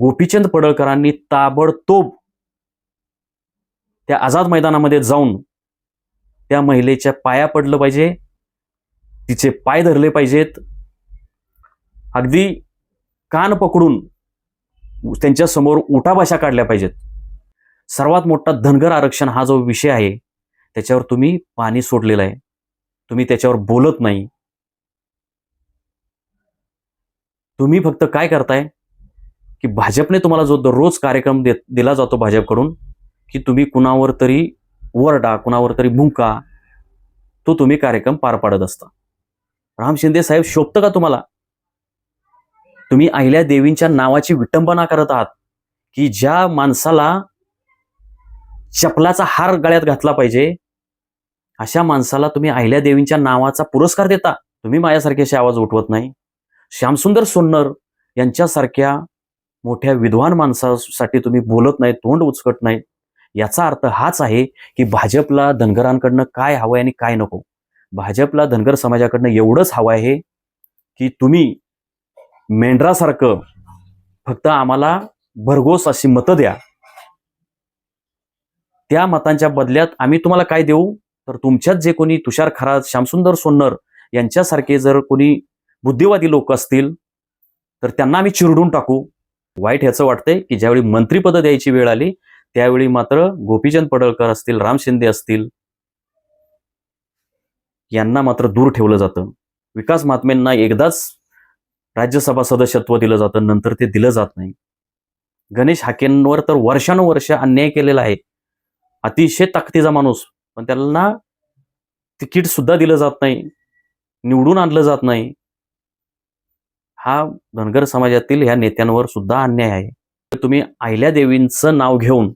गोपीचंद पडळकरांनी ताबडतोब त्या आझाद मैदानामध्ये जाऊन त्या महिलेच्या पाया पडलं पाहिजे. तिचे पाय धरले पाहिजेत. अगदी कान पकडून त्यांच्यासमोर उठाभाषा काढल्या पाहिजेत. सर्वात मोठा धनगर आरक्षण हा जो विषय आहे त्याच्यावर तुम्ही पाणी सोडलेलं आहे. तुम्ही त्याच्यावर बोलत नाही. तुम्ही फक्त काय करताय? की भाजपने तुम्हाला जो दररोज कार्यक्रम देत दिला जातो भाजपकडून की तुम्ही कुणावर तरी वरडा कुणावर तरी भुंका तो तुम्ही कार्यक्रम पार पाडत असता. राम शिंदे साहेब शोभतं का तुम्हाला? तुम्ही अहिल्या देवींच्या नावाची विटंबना करत आहात की ज्या माणसाला चपलाचा हार गळ्यात घातला पाहिजे अशा माणसाला तुम्ही अहिल्या देवींच्या नावाचा पुरस्कार देता. तुम्ही माझ्यासारखे असे आवाज उठवत नाही. श्यामसुंदर सोन्नर यांच्यासारख्या मोठ्या विद्वान माणसासाठी तुम्ही बोलत नाही तोंड उचकट नाही. याचा अर्थ हाच आहे की भाजपला धनगरांकडनं काय हवं आहे आणि काय नको? भाजपला धनगर समाजाकडनं एवढंच हवं आहे की तुम्ही मेंढरासारखं फक्त आम्हाला भरघोस अशी मतं द्या. त्या मतांच्या बदल्यात आम्ही तुम्हाला काय देऊ? तर तुमच्यात जे कोणी तुषार खरात श्यामसुंदर सोन्नर यांच्यासारखे जर कोणी बुद्धिवादी लोक असतील तर त्यांना आम्ही चिरडून टाकू. वाईट ह्याचं वाटतंय की ज्यावेळी मंत्रीपद द्यायची वेळ आली त्यावेळी मात्र गोपीचंद पडळकर असतील राम शिंदे असतील यांना मात्र दूर ठेवलं जातं. विकास महात्म्यांना एकदाच राज्यसभा सदस्यत्व दिलं जातं नंतर ते दिलं जात नाही. गणेश हाकेंवर तर वर्षानुवर्ष अन्याय केलेला आहे. अतिशय ताकदीचा माणूस पण त्यांना तिकीट सुद्धा दिलं जात नाही. निवडून आणलं जात नाही. हा धनगर समाजातील ह्या नेत्यांवर सुद्धा अन्याय आहे. तर तुम्ही अहिल्या देवींचं नाव घेऊन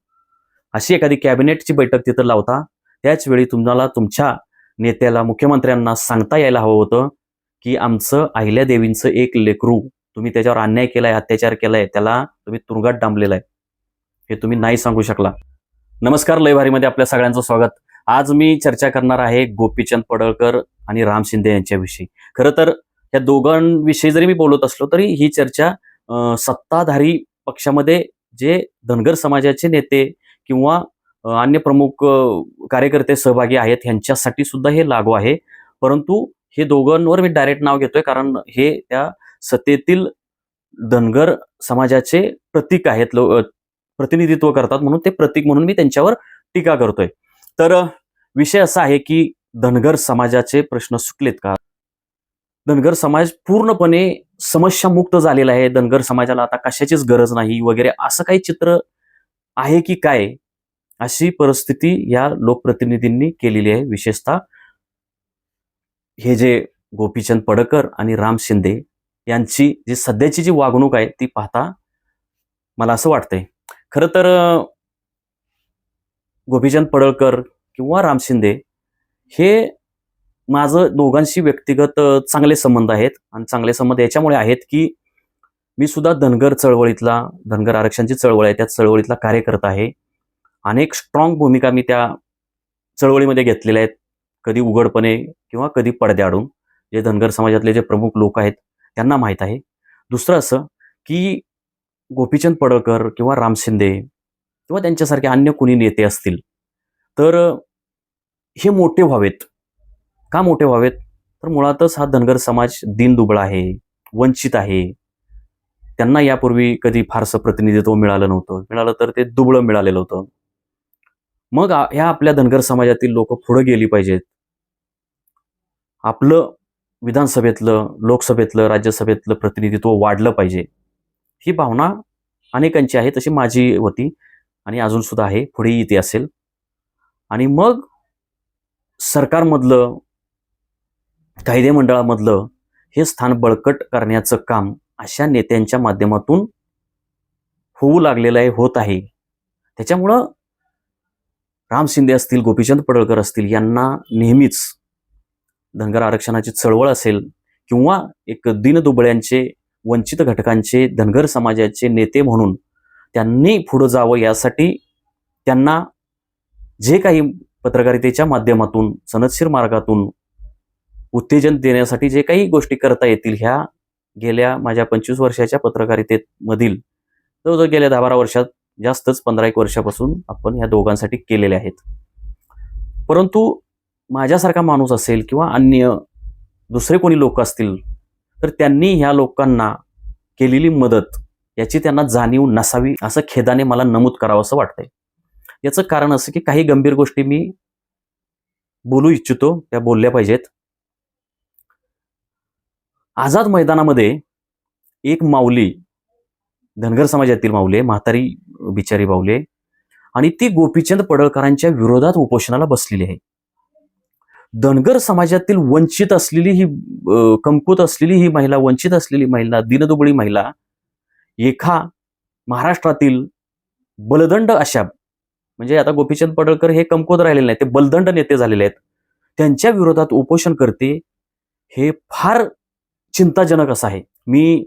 अशी एखादी कॅबिनेटची बैठक तिथं लावता त्याच वेळी तुम्हाला तुमच्या नेत्याला मुख्यमंत्र्यांना सांगता यायला हवं होतं की आमचं अहिल्या देवींचं एक लेकरू तुम्ही त्याच्यावर अन्याय केलाय अत्याचार केलाय त्याला तुम्ही तुरुंगात डांबलेला आहे. हे तुम्ही नाही सांगू शकला. नमस्कार लयभारीमध्ये आपल्या सगळ्यांचं स्वागत. आज मी चर्चा करणार आहे गोपीचंद पडळकर आणि राम शिंदे यांच्याविषयी. खरं तर या दोघांविषयी जरी मी बोलत असलो तरी ही चर्चा सत्ताधारी पक्षामध्ये जे धनगर समाजाचे नेते किंवा अन्य प्रमुख कार्यकर्ते सहभागी आहेत ह्यांच्यासाठी सुद्धा हे लागू आहे. परंतु हे दोघांवर मी डायरेक्ट नाव घेतोय कारण हे त्या सत्तेतील धनगर समाजाचे प्रतीक आहेत लो प्रतिनिधित्व करतात म्हणून ते प्रतीक म्हणून मी त्यांच्यावर टीका करतोय. तर विषय असा आहे की धनगर समाजाचे प्रश्न सुटलेत का? धनगर समाज पूर्णपणे समस्यामुक्त झालेला आहे. धनगर समाजाला आता कशाचीच गरज नाही वगैरे असं काही चित्र आहे की काय अशी परिस्थिती या लोकप्रतिनिधींनी केलेली आहे. विशेषतः हे जे गोपीचंद पडकर आणि राम शिंदे यांची जी सध्याची जी वागणूक आहे ती पाहता मला असं वाटतंय. खरं तर गोपीचंद पडळकर किंवा राम शिंदे हे माझं दोघांशी व्यक्तिगत चांगले संबंध आहेत. आणि चांगले संबंध याच्यामुळे आहेत की मी सुद्धा धनगर चळवळीतला धनगर आरक्षणची चळवळ आहे. त्या चळवळीतला कार्यकर्ता आहे. अनेक स्ट्रॉंग भूमिका मी त्या चळवळीमध्ये घेतलेल्या आहेत. कधी उघडपणे किंवा कधी पडद्याआडून जे धनगर समाजातले जे प्रमुख लोक आहेत त्यांना माहीत आहे. दुसरं असं की गोपीचंद पडळकर किंवा राम शिंदे किंवा त्यांच्यासारखे अन्य कुणी नेते असतील तर हे मोठे व्हावेत. का मोठे व्हावेत? तर मुळातच हा धनगर समाज दीनदुबळा आहे वंचित आहे. त्यांना यापूर्वी कधी फारसं प्रतिनिधित्व मिळालं नव्हतं. मिळालं तर ते दुबळं मिळालेलं होतं. मग ह्या आपल्या धनगर समाजातील लोक पुढे गेली पाहिजेत. आपलं विधानसभेतलं लोकसभेतलं राज्यसभेतलं प्रतिनिधित्व वाढलं पाहिजे. ही भावना अनेकांची आहे तशी माझी होती आणि अजून सुद्धा आहे पुढेही इथे असेल. आणि मग सरकारमधलं कायदे मंडळामधलं हे स्थान बळकट करण्याचं काम अशा नेत्यांच्या माध्यमातून होऊ लागलेलं आहे होत आहे. त्याच्यामुळं राम शिंदे असतील गोपीचंद पडळकर असतील यांना नेहमीच धनगर आरक्षणाची चळवळ असेल किंवा एक दिनदुबळ्यांचे वंचित घटकांचे धनगर समाजाचे नेते म्हणून त्यांनी पुढं जावं यासाठी त्यांना जे काही पत्रकारितेच्या माध्यमातून सनदशीर मार्गातून उत्तेजन देण्यासाठी जे काही गोष्टी करता येतील ह्या गेल्या माझ्या पंचवीस वर्षाच्या पत्रकारितेमधील जवळजवळ गेल्या दहा बारा वर्षात जास्तच पंधरा एक वर्षापासून आपण ह्या दोघांसाठी केलेल्या आहेत. परंतु माझ्यासारखा माणूस असेल किंवा अन्य दुसरे कोणी लोक असतील तर त्यांनी ह्या लोकांना केलेली मदत याची त्यांना जाणीव नसावी असं खेदाने मला नमूद करावं असं वाटतंय. याचं कारण असं की काही गंभीर गोष्टी मी बोलू इच्छितो त्या बोलल्या पाहिजेत. आझाद मैदानामध्ये एक माऊली धनगर समाजातील माऊले म्हातारी बिचारी माऊले आणि ती गोपीचंद पडळकरांच्या विरोधात उपोषणाला बसलेली आहे. धनगर समाजातील वंचित असलेली ही कमकुत असलेली ही महिला वंचित असलेली महिला दिनदुबळी महिला एका महाराष्ट्रातील बलदंड अशा म्हणजे आता गोपीचंद पडळकर हे कमकुत राहिलेले नाही ते बलदंड नेते झालेले आहेत. त्यांच्या विरोधात उपोषण करते हे फार चिंताजनक असं आहे. मी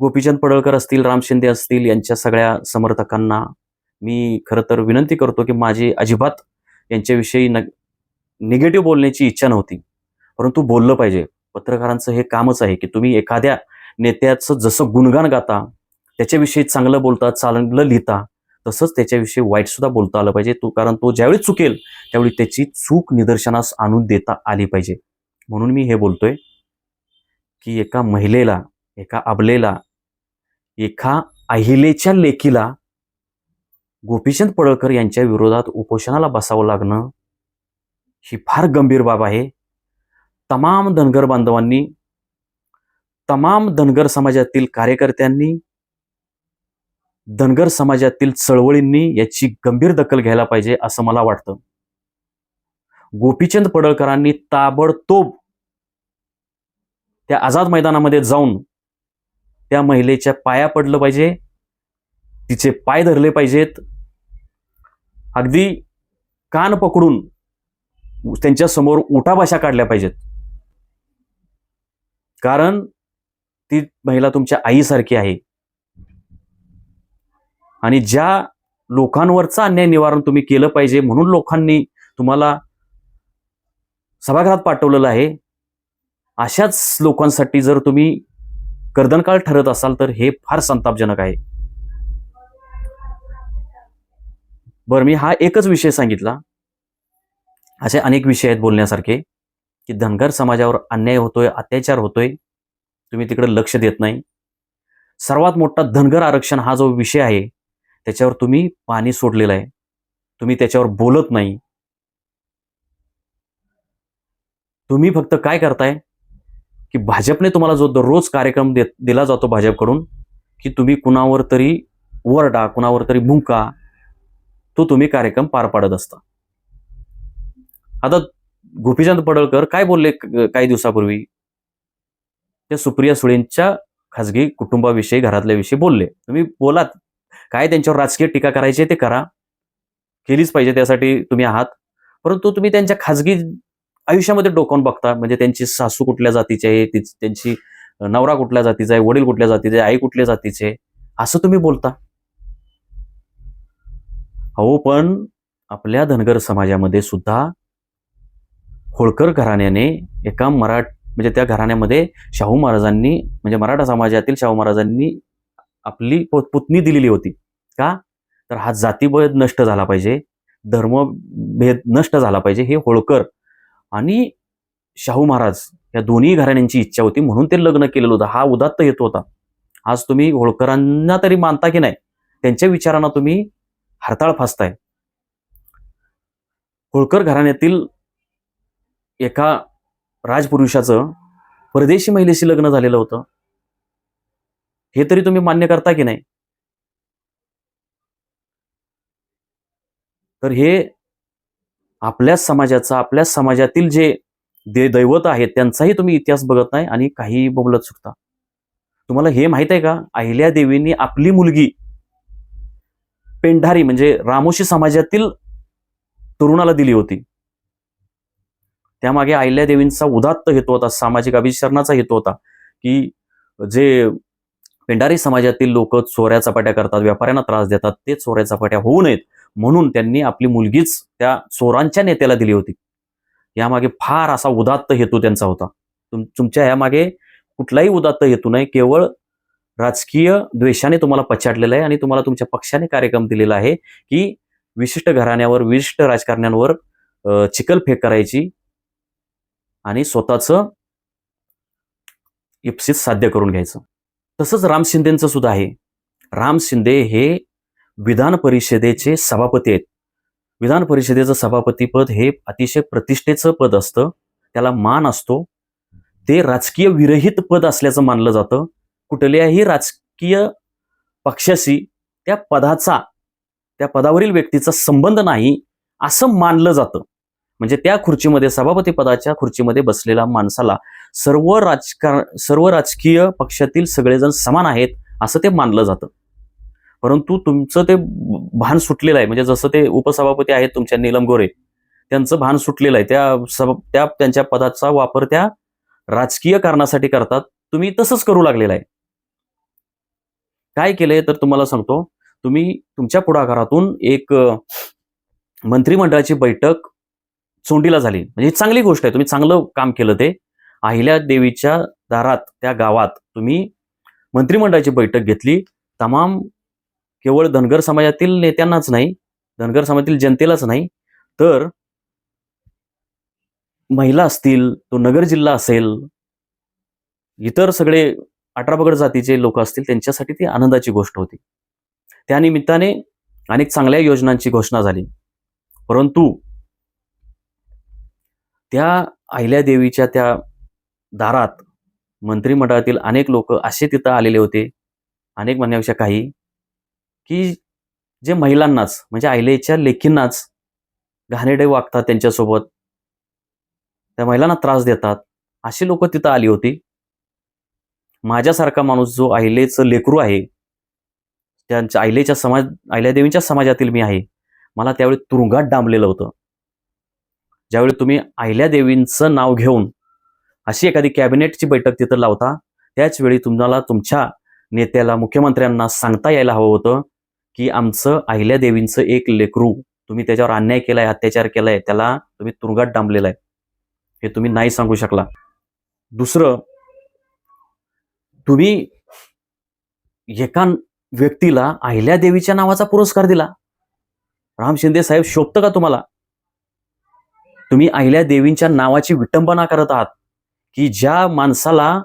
गोपीचंद पडळकर असतील राम शिंदे असतील यांच्या सगळ्या समर्थकांना मी खरं तर विनंती करतो की माझी अजिबात यांच्याविषयी न निगेटिव्ह बोलण्याची इच्छा नव्हती. परंतु बोललं पाहिजे. पत्रकारांचं हे कामच आहे की तुम्ही एखाद्या नेत्याचं जसं गुणगान गाता त्याच्याविषयी चांगलं बोलता चांगलं लिहिता तसंच त्याच्याविषयी वाईट सुद्धा बोलता आलं पाहिजे. तो कारण तो ज्यावेळी चुकेल त्यावेळी त्याची चूक निदर्शनास आणून देता आली पाहिजे. म्हणून मी हे बोलतोय. की एका महिलेला एका अबलेला एका अहिलेच्या लेकीला गोपीचंद पडळकर यांच्या विरोधात उपोषणाला बसावं लागणं ही फार गंभीर बाब आहे. तमाम धनगर बांधवांनी तमाम धनगर समाजातील कार्यकर्त्यांनी धनगर समाजातील चळवळींनी याची गंभीर दखल घ्यायला पाहिजे असं मला वाटतं. गोपीचंद पडळकरांनी ताबडतोब त्या आझाद मैदानामध्ये जाऊन त्या महिलेच्या पाया पडलं पाहिजे. तिचे पाय धरले पाहिजेत. अगदी कान पकडून त्यांच्यासमोर उठाभाषा काढल्या पाहिजेत. कारण ती महिला तुमच्या आईसारखी आहे. आणि ज्या लोकांवरचं अन्याय निवारण तुम्ही केलं पाहिजे म्हणून लोकांनी तुम्हाला सभागृहात पाठवलेलं आहे अशाच लोकांसाठी जर तुम्ही गर्दनकाळ ठरत असाल तर हे फार संतापजनक आहे. बरं मी हा एकच विषय सांगितला. असे अनेक विषय आहेत बोलण्यासारखे की धनगर समाजावर अन्याय होतोय अत्याचार होतोय तुम्ही तिकडे लक्ष देत नाही. सर्वात मोठा धनगर आरक्षण हा जो विषय आहे त्याच्यावर तुम्ही पाणी सोडलेलं आहे. तुम्ही त्याच्यावर बोलत नाही. तुम्ही फक्त काय करताय? की भाजपने तुम्हाला जो दररोज कार्यक्रम देत दिला जातो भाजपकडून की तुम्ही कुणावर तरी वरडा कुणावर तरी भुंका तो तुम्ही कार्यक्रम पार पाडत असता. आता गोपीचंद पडळकर काय बोलले काही दिवसापूर्वी? त्या सुप्रिया सुळेंच्या खासगी कुटुंबाविषयी घरातल्याविषयी बोलले. तुम्ही बोलात. काय त्यांच्यावर राजकीय टीका करायची ते करा. केलीच पाहिजे त्यासाठी तुम्ही आहात. परंतु तुम्ही त्यांच्या खाजगी आयुष्यामध्ये डोकावून बघता म्हणजे त्यांची सासू कुठल्या जातीची आहे तिच- त्यांची नवरा कुठल्या जातीचा आहे वडील कुठल्या जातीचे आई कुठल्या जातीचे असं तुम्ही बोलता. हो पण आपल्या धनगर समाजामध्ये सुद्धा होळकर घराण्याने एका मराठ म्हणजे त्या घराण्यामध्ये शाहू महाराजांनी म्हणजे मराठा समाजातील शाहू महाराजांनी आपली पुतणी दिलेली होती. का? तर हा जातीभेद नष्ट झाला पाहिजे धर्मभेद नष्ट झाला पाहिजे हे होळकर आणि शाहू महाराज या दोन्ही घराण्यांची इच्छा होती म्हणून ते लग्न केलेलं होतं. हा उदात्त हेतू होता. आज तुम्ही होळकरांना तरी मानता की नाही? त्यांच्या विचारांना तुम्ही हरताळ फासताय. होळकर घराण्यातील एका राजपुरुषाचं परदेशी महिलेशी लग्न झालेलं होतं. हे तरी तुम्ही मान्य करता की नाही? तर हे आपल्याच समाजाचा आपल्याच समाजातील जे दे दैवत आहेत त्यांचाही तुम्ही इतिहास बघत नाही आणि काही बोलत चुकता तुम्हाला हे माहीत आहे का? अहिल्या देवींनी आपली मुलगी पेंढारी म्हणजे रामोशी समाजातील तरुणाला दिली होती. त्यामागे अहिल्या देवींचा उदात्त हेतू होता सामाजिक अभिशरणाचा हेतू होता की जे पेंढारी समाजातील लोक चोऱ्या चपाट्या करतात व्यापाऱ्यांना त्रास देतात ते चोऱ्या चपाट्या होऊ नयेत. म्हणून त्यांनी आपली मुलगीच त्या चोरांच्या नेत्याला दिली होती. यामागे फार असा उदात्त हेतू त्यांचा होता. तुम तुमच्या यामागे कुठलाही उदात्त हेतू नाही केवळ राजकीय द्वेषाने तुम्हाला पछाडलेलं आहे आणि तुम्हाला तुमच्या पक्षाने कार्यक्रम दिलेला आहे की विशिष्ट घराण्यावर विशिष्ट राजकारण्यांवर अ, चिखलफेक करायची आणि स्वतःचं इप्सित साध्य करून घ्यायचं. तसंच राम शिंदेचं सुद्धा आहे. राम शिंदे हे विधान परिषदेचे सभापती आहेत. विधान परिषदेचं सभापतीपद हे अतिशय प्रतिष्ठेचं पद असतं. त्याला मान असतो. ते राजकीय विरहित पद असल्याचं मानलं जातं. कुठल्याही राजकीय पक्षाशी त्या पदाचा त्या पदावरील व्यक्तीचा संबंध नाही असं मानलं जातं. म्हणजे त्या खुर्चीमध्ये सभापती पदाच्या खुर्चीमध्ये बसलेल्या माणसाला सर्व राजकार सर्व राजकीय पक्षातील सगळेजण समान आहेत असं ते मानलं जातं. परंतु तुमचं ते भान सुटलेलं आहे. म्हणजे जसं ते उपसभापती आहेत तुमच्या नीलम गोरे त्यांचं भान सुटलेलं आहे. त्या सभ त्या त्यांच्या पदाचा वापर त्या राजकीय कारणासाठी करतात. तुम्ही तसंच करू लागलेलं आहे. काय केलंय तर तुम्हाला सांगतो. तुम्ही तुमच्या पुढाकारातून एक मंत्रिमंडळाची बैठक चोंडीला झाली. म्हणजे चांगली गोष्ट आहे. तुम्ही चांगलं काम केलं ते. अहिल्या देवीच्या दारात त्या गावात तुम्ही मंत्रिमंडळाची बैठक घेतली. तमाम केवळ धनगर समाजातील नेत्यांनाच नाही धनगर समाजातील जनतेलाच नाही तर महिला असतील तो नगर जिल्हा असेल इतर सगळे अठरापगड जातीचे लोक असतील त्यांच्यासाठी ती आनंदाची गोष्ट होती. त्यानिमित्ताने अनेक चांगल्या योजनांची घोषणा झाली. परंतु त्या अहिल्या देवीच्या त्या दारात मंत्रिमंडळातील अनेक लोक असे तिथं आलेले होते अनेक म्हणण्यापेक्षा काही की जे महिलांनाच म्हणजे अहिलेच्या लेखींनाच घाणेडे वागतात त्यांच्यासोबत. त्या महिलांना त्रास देतात. अशी लोक तिथं आली होती. माझ्यासारखा माणूस जो अहिलेचं लेकरू आहे त्यांच्या अहिलेच्या समाज अहिल्यादेवीच्या समाजातील मी आहे. मला त्यावेळी तुरुंगात डांबलेलं होतं. ज्यावेळी तुम्ही अहिल्यादेवींचं नाव घेऊन अशी एखादी कॅबिनेटची बैठक तिथं लावता त्याचवेळी तुम्हाला तुमच्या नेत्याला मुख्यमंत्र्यांना सांगता यायला हवं होतं. की आमचं अहिल्या देवींचं एक लेकरू तुम्ही त्याच्यावर अन्याय केलाय अत्याचार केलाय त्याला तुम्ही तुरुंगात डांबलेला आहे हे तुम्ही नाही सांगू शकला. दुसरं तुम्ही एका व्यक्तीला अहिल्या देवीच्या नावाचा पुरस्कार दिला. राम शिंदे साहेब शोभतं का तुम्हाला? तुम्ही अहिल्या देवींच्या नावाची विटंबना करत आहात की ज्या माणसाला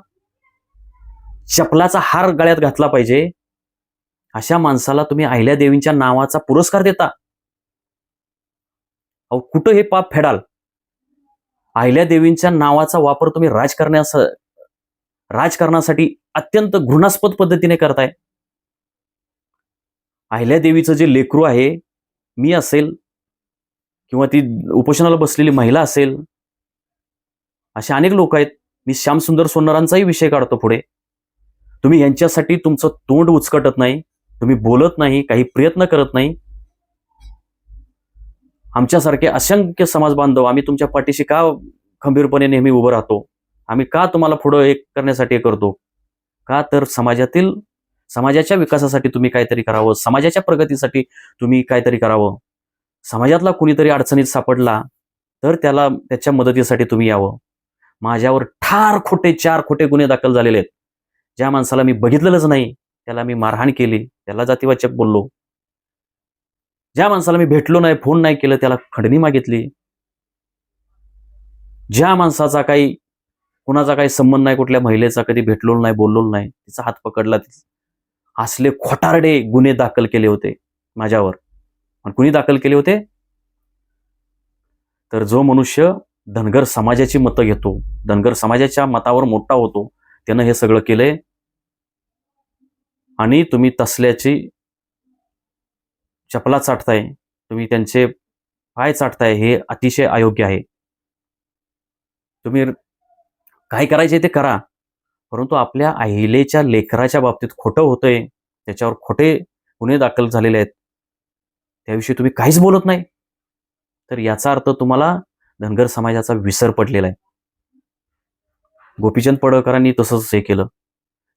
चपलाचा हार गळ्यात घातला पाहिजे अशा माणसाला तुम्ही अहिल्या देवींच्या नावाचा पुरस्कार देता. अहो कुठं हे पाप फेडाल? अहिल्या देवींच्या नावाचा वापर तुम्ही राजकारण्यास राजकारणासाठी अत्यंत घृणास्पद पद्धतीने करताय. अहिल्या देवीचं जे लेकरू आहे मी असेल किंवा ती उपोषणाला बसलेली महिला असेल असे अनेक लोक आहेत. मी श्यामसुंदर सोनारांचाही विषय काढतो पुढे. तुम्ही यांच्यासाठी तुमचं तोंड उचकटत नाही. तुम्ही बोलत नाही काही प्रयत्न करत नाही. आमच्यासारखे असंख्य समाज बांधव आम्ही तुमच्या पाठीशी का खंबीरपणे नेहमी उभं राहतो? आम्ही का तुम्हाला पुढं एक करण्यासाठी हे करतो? का तर समाजातील समाजाच्या विकासासाठी तुम्ही काहीतरी करावं समाजाच्या प्रगतीसाठी तुम्ही काहीतरी करावं. समाजातला कुणीतरी अडचणीत सापडला तर त्याला त्याच्या मदतीसाठी तुम्ही यावं. माझ्यावर ठार खोटे चार खोटे गुन्हे दाखल झालेले आहेत. ज्या माणसाला मी बघितलेलंच नाही त्याला मी मारहाण केली. त्याला जातीवाचक बोललो. ज्या माणसाला मी भेटलो नाही फोन नाही केलं त्याला खंडणी मागितली. ज्या माणसाचा काही कुणाचा काही संबंध नाही कुठल्या महिलेचा कधी भेटलो नाही बोललो नाही तिचा हात पकडला असले खोटारडे गुन्हे दाखल केले होते माझ्यावर. आणि कुणी दाखल केले होते? तर जो मनुष्य धनगर समाजाची मतं घेतो धनगर समाजाच्या मतावर मोठा होतो त्यानं हे सगळं केलंय. आणि तुम्ही तसल्याची चपला चाटताय तुम्ही त्यांचे पाय चाटताय हे अतिशय अयोग्य आहे. तुम्ही काय करायचे ते करा परंतु आपल्या अहिलेच्या लेकराच्या बाबतीत खोटं होतंय त्याच्यावर खोटे गुन्हे दाखल झालेले आहेत त्याविषयी तुम्ही काहीच बोलत नाही. तर याचा अर्थ तुम्हाला धनगर समाजाचा विसर पडलेला आहे. गोपीचंद पडळकरांनी तसंच हे केलं.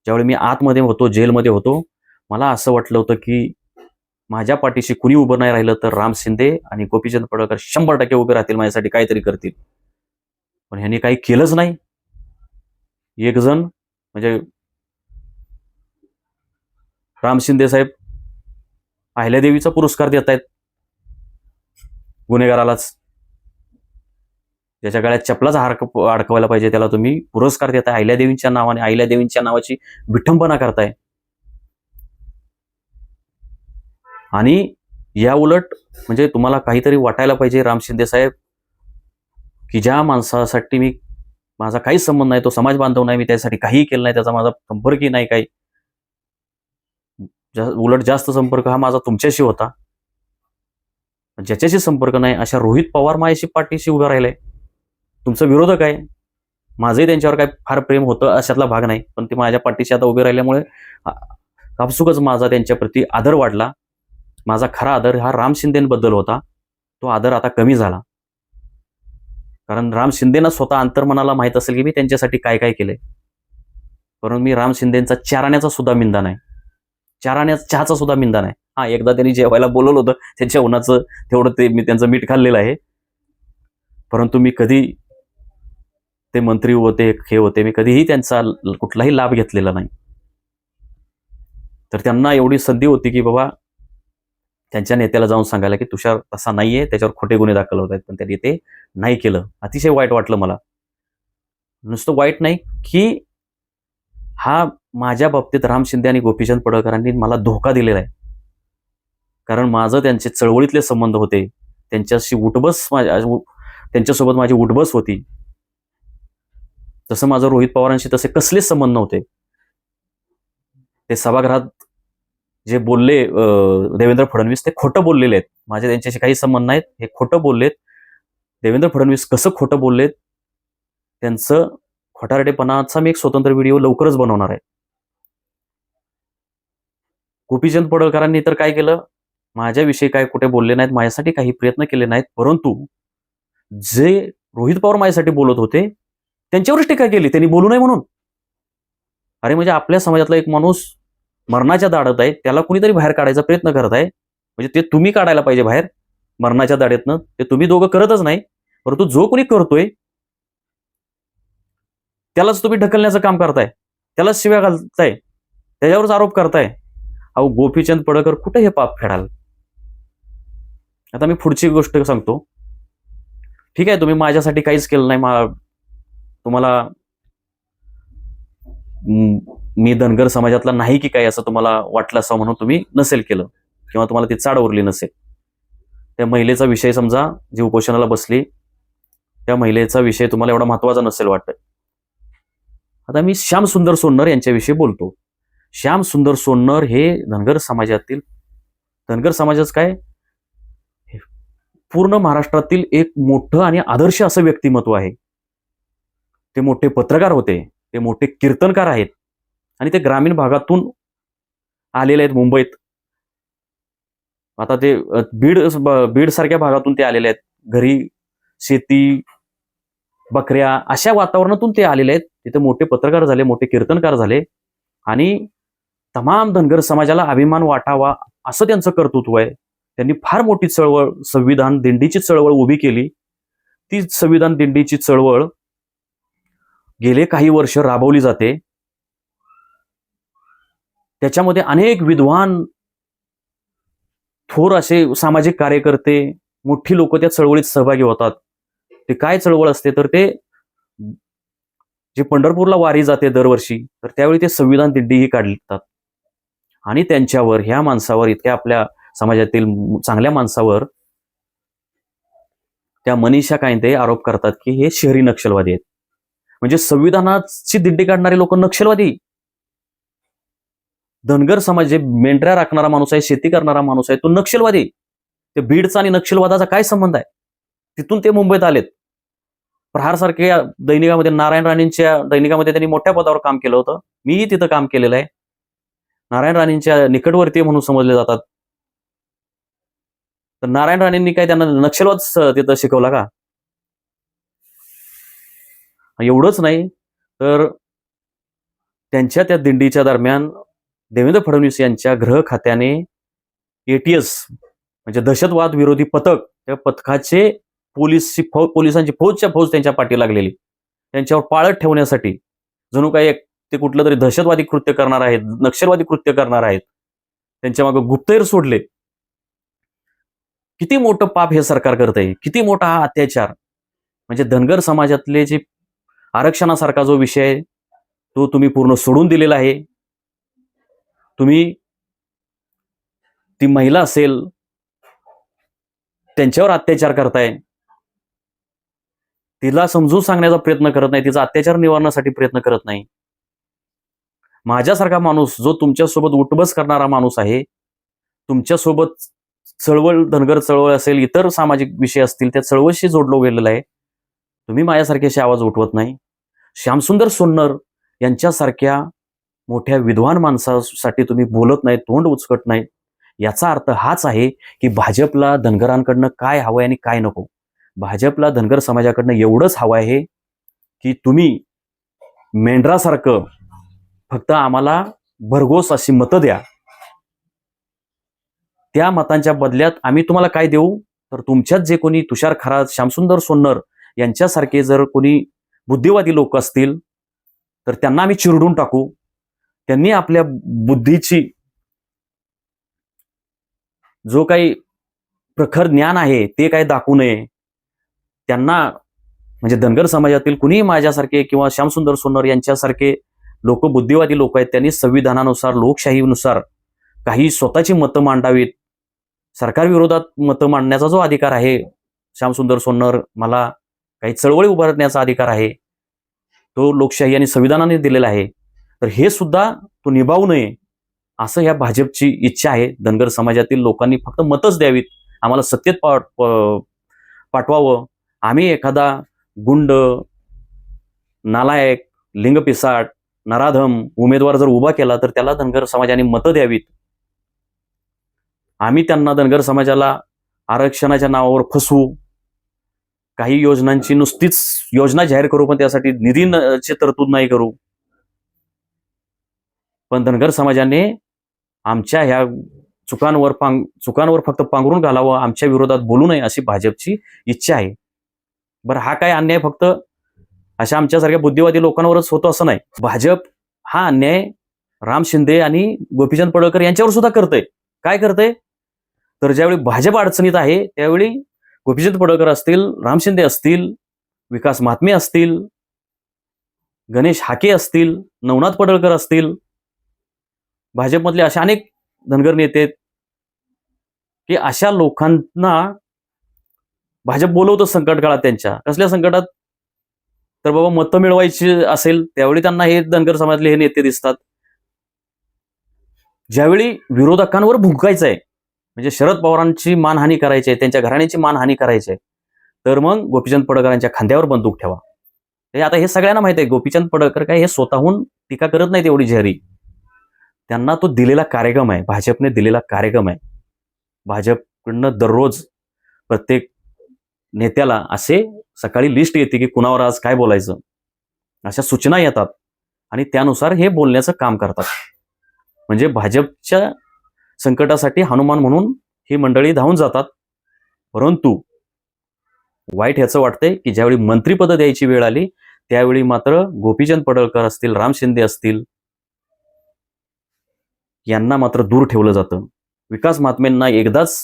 ज्यावेळी मी आतमध्ये होतो जेलमध्ये होतो मला असं वाटलं होतं की माझ्या पाठीशी कुणी उभं नाही राहिलं तर राम शिंदे आणि गोपीचंद पडळकर शंभर टक्के उभे राहतील माझ्यासाठी काहीतरी करतील. पण ह्यांनी काही केलंच नाही. एक जण म्हणजे राम शिंदे साहेब अहिल्यादेवीचा पुरस्कार देत आहेत गुन्हेगारालाच. ज्याच्या गळ्यात चपलाच हार अडकवायला पाहिजे त्याला तुम्ही पुरस्कार देताय. अहिल्यादेवींच्या नावाने अहिल्यादेवींच्या नावाची विठंबना करताय. आणि या उलट म्हणजे तुम्हाला काहीतरी वाटायला पाहिजे राम शिंदे साहेब की ज्या माणसासाठी मी माझा काहीच संबंध नाही तो समाज बांधव नाही मी त्यासाठी काहीही केलं नाही त्याचा माझा संपर्कही नाही काही. जा- उलट जास्त संपर्क हा माझा तुमच्याशी होता. ज्याच्याशी संपर्क नाही अशा रोहित पवार माझ्याशी पाठीशी उभा राहिलाय. तुमचं विरोधक आहे. माझंही त्यांच्यावर काय फार प्रेम होतं अशातला भाग नाही. पण ते माझ्या पाठीशी आता उभे राहिल्यामुळे आपसुकच माझा त्यांच्याप्रती आदर वाढला. माझा खरा आदर हा राम शिंदेबद्दल होता. तो आदर आता कमी झाला. कारण राम शिंदेना स्वतः अंतर्मनाला माहीत असेल की मी त्यांच्यासाठी काय काय केलंय. परंतु मी राम शिंदेचा चाराण्याचा सुद्धा मिंदा नाही. चाराण्या चहाचा सुद्धा मिंदा नाही. हा एकदा त्यांनी जेवायला बोलवलं होतं. त्यांच्या जेवणाचं तेवढं ते मी त्यांचं मीठ खाल्लेलं आहे. परंतु मी कधी ते मंत्री होते हे होते मी कधीही त्यांचा कुठलाही लाभ घेतलेला नाही. तर त्यांना एवढी संधी होती की बाबा त्यांच्या नेत्याला जाऊन सांगायला की तुषार तसा नाहीये त्याच्यावर खोटे गुन्हे दाखल होत आहेत पण त्यांनी ते नाही केलं. अतिशय वाईट वाटलं मला. नुसतं वाईट नाही की हा माझ्या बाबतीत राम शिंदे आणि गोपीचंद पडळकरांनी मला धोका दिलेला आहे. कारण माझं त्यांचे चळवळीतले संबंध होते. त्यांच्याशी उठबस माझ्या त्यांच्यासोबत माझी उठबस होती. तसं माझं रोहित पवारांशी तसे कसलेच संबंध नव्हते. ते सभागृहात जे बोलले देवेंद्र फडणवीस ते खोटं बोललेले आहेत. माझे त्यांच्याशी काही संबंध नाहीत. हे खोटं बोललेत. देवेंद्र फडणवीस कसं खोटं बोललेत? त्यांचं खोटारडेपणाचा मी एक स्वतंत्र व्हिडिओ लवकरच बनवणार आहे. गोपीचंद पडळकरांनी तर काय केलं? माझ्याविषयी काय कुठे बोलले नाहीत? माझ्यासाठी काही प्रयत्न केले नाहीत. परंतु जे रोहित पवार माझ्यासाठी बोलत होते त्यांच्यावरच टीका केली. त्यांनी बोलू नये म्हणून. अरे म्हणजे आपल्या समाजातला एक माणूस मरणाच्या दाढत आहे त्याला कुणीतरी बाहेर काढायचा प्रयत्न करत आहे. म्हणजे ते तुम्ही काढायला पाहिजे बाहेर मरणाच्या दाढेतनं ते तुम्ही दोघं करतच नाही परंतु जो कोणी करतोय त्यालाच तुम्ही ढकलण्याचं काम करताय. त्यालाच शिव्या घालताय. त्याच्यावरच आरोप करताय. अहो गोपीचंद पडकर कुठे हे पाप फेडाल? आता मी पुढची गोष्ट सांगतो. ठीक आहे तुम्ही माझ्यासाठी काहीच केलं नाही तुम्हाला मी धनगर समाजातला नाही की काय असं तुम्हाला वाटलं असं म्हणून तुम्ही नसेल केलं किंवा तुम्हाला ती चाड उरली नसेल. त्या महिलेचा विषय समजा जी उपोषणाला बसली त्या महिलेचा विषय तुम्हाला एवढा महत्त्वाचा नसेल वाटत. आता मी श्याम सुंदर सोन्नर यांच्याविषयी बोलतो. श्याम सुंदर सोन्नर हे धनगर समाजातील धनगर समाजाच काय? पूर्ण महाराष्ट्रातील एक मोठं आणि आदर्श असं व्यक्तिमत्व आहे. ते मोठे पत्रकार होते ते मोठे कीर्तनकार आहेत. आणि ते ग्रामीण भागातून आलेले आहेत मुंबईत. आता ते बीड बीड सारख्या भागातून ते आलेले आहेत. घरी शेती बकऱ्या अशा वातावरणातून ते आलेले आहेत. तिथे मोठे पत्रकार झाले मोठे कीर्तनकार झाले. आणि तमाम धनगर समाजाला अभिमान वाटावा असं त्यांचं कर्तृत्व आहे. त्यांनी फार मोठी चळवळ संविधान दिंडीची चळवळ उभी केली. ती संविधान दिंडीची चळवळ गेले काही वर्ष राबवली जाते. त्याच्यामध्ये अनेक विद्वान थोर असे सामाजिक कार्यकर्ते मोठी लोक त्या चळवळीत सहभागी होतात. ते काय चळवळ असते? तर ते जे पंढरपूरला वारी जाते दरवर्षी तर त्यावेळी ते संविधान दिंडीही काढतात. आणि त्यांच्यावर ह्या माणसावर इतक्या आपल्या समाजातील चांगल्या माणसावर त्या मनीषा कायंदे आरोप करतात की हे शहरी नक्षलवादी आहेत. म्हणजे संविधानाची दिंडी काढणारे लोक नक्षलवादी. धनगर समाज जे मेंढऱ्या राखणारा माणूस आहे शेती करणारा माणूस आहे तो नक्षलवादी. ते बीडचा आणि नक्षलवादाचा काय संबंध आहे? तिथून ते मुंबईत आलेत. प्रहार दैनिकामध्ये नारायण राणेंच्या दैनिकामध्ये त्यांनी मोठ्या पदावर काम केलं होतं. मीही तिथं काम केलेलं आहे. नारायण राणेंच्या निकटवर्तीय म्हणून समजले जातात. तर नारायण राणेंनी काय त्यांना नक्षलवाद तिथं शिकवला का? एवढंच नाही तर त्यांच्या त्या दिंडीच्या दरम्यान देवेंद्र फडणवीस यांच्या गृह खात्याने एटीएस म्हणजे दहशतवाद विरोधी पथक त्या पथकाचे पोलीसची फौज पोलिसांची फौजच्या फौज त्यांच्या पाठी लागलेली. त्यांच्यावर पाळत ठेवण्यासाठी जणू काही एक ते कुठलं तरी दहशतवादी कृत्य करणार आहेत नक्षलवादी कृत्य करणार आहेत त्यांच्या मागे गुप्तहेर सोडले. किती मोठं पाप हे सरकार करत आहे किती मोठा हा अत्याचार. म्हणजे धनगर समाजातले जे आरक्षणासारखा जो विषय आहे तो तुम्ही पूर्ण सोडून दिलेला आहे. तुम्ही ती महिला असेल त्यांच्यावर अत्याचार करताय. तिला समजून सांगण्याचा प्रयत्न करत नाही तिचा अत्याचार निवारण्यासाठी प्रयत्न करत नाही. माझ्यासारखा माणूस जो तुमच्यासोबत उठबस करणारा माणूस आहे तुमच्यासोबत चळवळ धनगर चळवळ असेल इतर सामाजिक विषय असतील त्या चळवळशी जोडलो गेलेला आहे तुम्ही माझ्यासारखे असे आवाज उठवत नाही. श्यामसुंदर सोन्नर यांच्यासारख्या मोठ्या विद्वान माणसासाठी तुम्ही बोलत नाही तोंड उचकट नाही. याचा अर्थ हाच आहे की भाजपला धनगरांकडनं काय हवं आहे आणि काय नको. भाजपला धनगर समाजाकडनं एवढंच हवं आहे की तुम्ही मेंढरासारखं फक्त आम्हाला भरघोस अशी मतं द्या. त्या मतांच्या बदल्यात आम्ही तुम्हाला काय देऊ? तर तुमच्यात जे कोणी तुषार खरात श्यामसुंदर सोन्नर यांच्यासारखे जर कोणी बुद्धिवादी लोक असतील तर त्यांना आम्ही चिरडून टाकू. त्यांनी आपल्या बुद्धीची जो काही प्रखर ज्ञान आहे ते काय दाखवू नये. त्यांना म्हणजे धनगर समाजातील कुणीही माझ्यासारखे किंवा श्यामसुंदर सोनर यांच्यासारखे लोक बुद्धिवादी लोक आहेत त्यांनी संविधानानुसार लोकशाहीनुसार काही स्वतःची मतं मांडावीत. सरकारविरोधात मतं मांडण्याचा जो अधिकार आहे श्यामसुंदर सोनर मला काही चळवळी उभारण्याचा अधिकार आहे. तो लोकशाही आणि संविधानाने दिलेला आहे. तर हे सुद्धा तो निभावू नये असं ह्या भाजपची इच्छा आहे. धनगर समाजातील लोकांनी फक्त मतच द्यावीत. आम्हाला सत्तेत पाठ पाठवावं. आम्ही एखादा गुंड नालायक लिंगपिसाट नराधम उमेदवार जर उभा केला तर त्याला धनगर समाजाने मतं द्यावीत. आम्ही त्यांना धनगर समाजाला आरक्षणाच्या नावावर फसवू. काही योजनांची नुसतीच योजना जाहीर करू पण त्यासाठी निधी न- ची तरतूद नाही करू. पण धनगर समाजाने आमच्या ह्या चुकांवर पांग चुकांवर फक्त पांघरून घालावं आमच्या विरोधात बोलू नये अशी भाजपची इच्छा आहे. बरं हा काय अन्याय फक्त अशा आमच्यासारख्या बुद्धिवादी लोकांवरच होतो असं नाही. भाजप हा अन्याय राम शिंदे आणि गोपीचंद पडळकर यांच्यावर सुद्धा करतंय. काय करतंय? तर ज्यावेळी भाजप अडचणीत आहे त्यावेळी गोपीचंद पडळकर असतील राम शिंदे असतील विकास महात्मे असतील गणेश हाके असतील नवनाथ पडळकर असतील भाजपमधले असे अनेक धनगर नेते आहेत की अशा लोकांना भाजप बोलवतो संकट काळात त्यांच्या. कसल्या संकटात? तर बाबा मतं मिळवायची असेल त्यावेळी त्यांना हे धनगर समाजातले हे नेते दिसतात. ज्यावेळी विरोधकांवर भुंकायचं आहे म्हणजे शरद पवारांची मानहानी करायची आहे त्यांच्या घराण्याची मानहानी करायची आहे. तर मग गोपीचंद पडळकरांच्या खांद्यावर बंदूक ठेवा. हे आता हे सगळ्यांना माहिती आहे गोपीचंद पडळकर काय हे स्वतःहून टीका करत नाहीत एवढी जाहीरी त्यांना तो दिलेला कार्यक्रम आहे भाजपने दिलेला कार्यक्रम आहे. भाजपकडनं दररोज प्रत्येक नेत्याला असे सकाळी लिस्ट येते की कुणावर आज काय बोलायचं. अशा सूचना येतात आणि त्यानुसार हे बोलण्याचं काम करतात. म्हणजे भाजपच्या संकटासाठी हनुमान म्हणून ही मंडळी धावून जातात. परंतु वाईट ह्याचं वाटतंय की ज्यावेळी मंत्रीपद द्यायची वेळ आली त्यावेळी मात्र गोपीचंद पडळकर असतील राम शिंदे असतील यांना मात्र दूर ठेवलं जातं. विकास महात्म्यांना एकदाच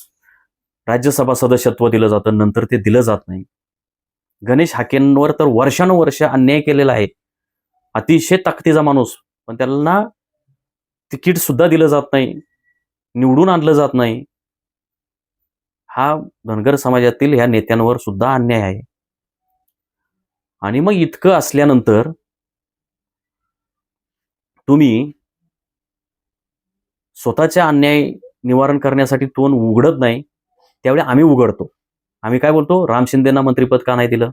राज्यसभा सदस्यत्व दिलं जातं नंतर ते दिलं जात नाही. गणेश हाकेंवर तर वर्षानुवर्ष अन्याय केलेला आहे. अतिशय ताकदीचा माणूस पण त्यांना तिकीट सुद्धा दिलं जात नाही. निवडून आणलं जात नाही. हा धनगर समाजातील ह्या नेत्यांवर सुद्धा अन्याय आहे. आणि मग इतकं असल्यानंतर तुम्ही स्वतःच्या अन्याय निवारण करण्यासाठी तोंड उघडत नाही त्यावेळी आम्ही उघडतो. आम्ही काय बोलतो? राम शिंदेना मंत्रिपद का नाही दिलं?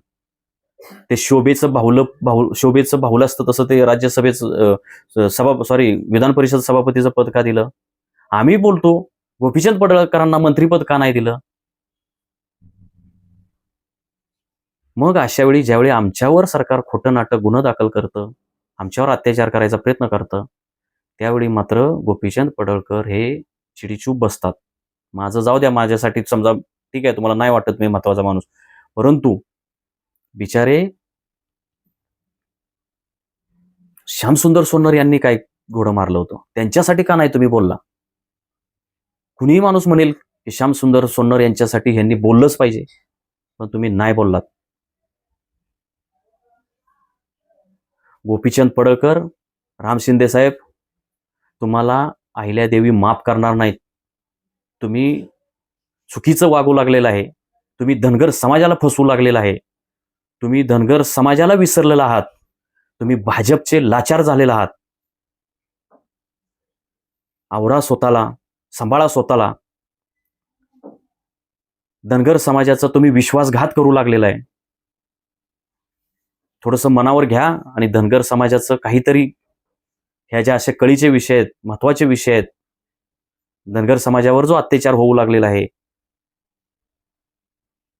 ते शोभेचं बाहुलं भाऊ शोभेचं बाहुलं असतं तसं ते राज्यसभेचं सभा सॉरी विधान परिषद सभापतीचं पद का दिलं? आम्ही बोलतो गोपीचंद पडळकरांना मंत्रीपद का नाही दिलं? मग अशा वेळी ज्यावेळी आमच्यावर सरकार खोटं नाटक गुन्हा दाखल करतं आमच्यावर अत्याचार करायचा प्रयत्न करतं त्यावेळी मात्र गोपीचंद पडळकर हे चिडीचूप बसतात. माझं जाऊ द्या माझ्यासाठी समजा ठीक आहे तुम्हाला नाही वाटत मी महत्त्वाचा माणूस. परंतु बिचारे श्यामसुंदर सोनर यांनी काय घोडं मारलं होतं? त्यांच्यासाठी का नाही तुम्ही बोलला? कुणीही माणूस म्हणेल की श्यामसुंदर सोन्नर यांच्यासाठी ह्यांनी बोललंच पाहिजे. पण तुम्ही नाही बोललात. गोपीचंद पडळकर राम शिंदे साहेब तुम्हाला अहिल्यादेवी माफ करणार नाहीत. तुम्ही चुकीचं वागू लागलेलं आहे. तुम्ही धनगर समाजाला फसवू लागलेला आहे. तुम्ही धनगर समाजाला विसरलेला आहात. तुम्ही भाजपचे लाचार झालेला आहात. आवरा स्वतःला. सांभाळा स्वतःला. धनगर समाजाचा तुम्ही विश्वासघात करू लागलेला आहे. थोडंसं मनावर घ्या आणि धनगर समाजाचं काहीतरी ह्या ज्या अशा कळीचे विषय आहेत महत्त्वाचे विषय आहेत धनगर समाजावर जो अत्याचार होऊ लागलेला आहे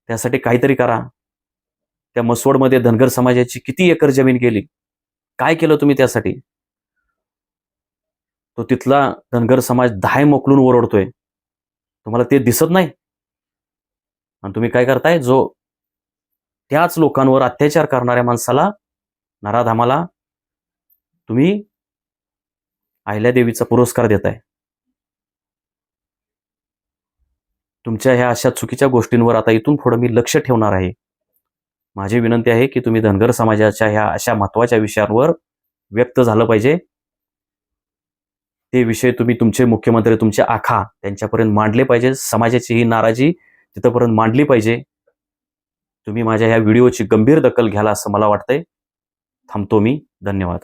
त्यासाठी काहीतरी करा. त्या मसवडमध्ये धनगर समाजाची किती एकर जमीन गेली? काय केलं तुम्ही त्यासाठी? तो तिथला धनगर समाज दहाय मोकलून ओरडतोय. तुम्हाला ते दिसत नाही? आणि तुम्ही काय करताय? जो त्याच लोकांवर अत्याचार करणाऱ्या माणसाला नराधामाला तुम्ही अहिल्यादेवीचा पुरस्कार देताय. तुमच्या ह्या अशा चुकीच्या गोष्टींवर आता इथून पुढे मी लक्ष ठेवणार आहे. माझी विनंती आहे की तुम्ही धनगर समाजाच्या ह्या अशा महत्त्वाच्या विषयांवर व्यक्त झालं पाहिजे. ते विषय तुम्ही तुमचे मुख्यमंत्री तुमचे आखा त्यांच्यापर्यंत मांडले पाहिजे. समाजाची ही नाराजी तिथंपर्यंत मांडली पाहिजे. तुम्ही माझ्या ह्या व्हिडिओची गंभीर दखल घ्याल असं मला वाटतंय. थांबतो मी. धन्यवाद.